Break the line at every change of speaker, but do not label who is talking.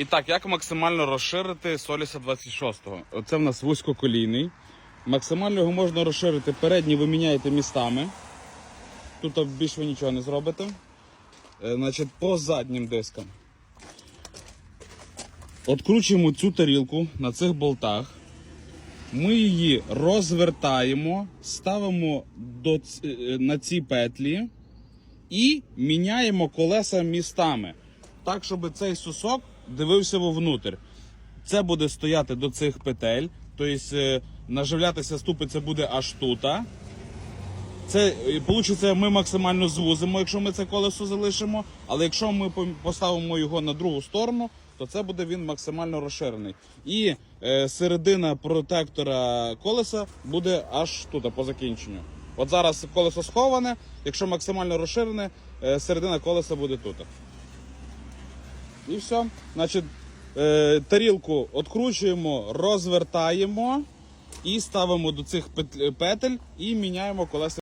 І так, як максимально розширити Соліса 26-го? Це в нас вузькоколійний. Максимально його можна розширити. Передній ви міняєте містами. Тут більш ви нічого не зробите. Е, Значить, по заднім дискам. Откручуємо цю тарілку на цих болтах. Ми її розвертаємо, ставимо до, е, на ці петлі і міняємо колеса містами. Так, щоб цей сусок дивився вовнутрь. Це буде стояти до цих петель, тобто е, наживлятися ступиця буде аж тут. Це вийде, ми максимально звузимо, якщо ми це колесо залишимо. Але якщо ми поставимо його на другу сторону, то це буде він максимально розширений. І е, середина протектора колеса буде аж тут, по закінченню. От зараз колесо сховане, якщо максимально розширене, е, середина колеса буде тут. І все. Значить, е, тарілку відкручуємо, розвертаємо і ставимо до цих петель і міняємо колеса.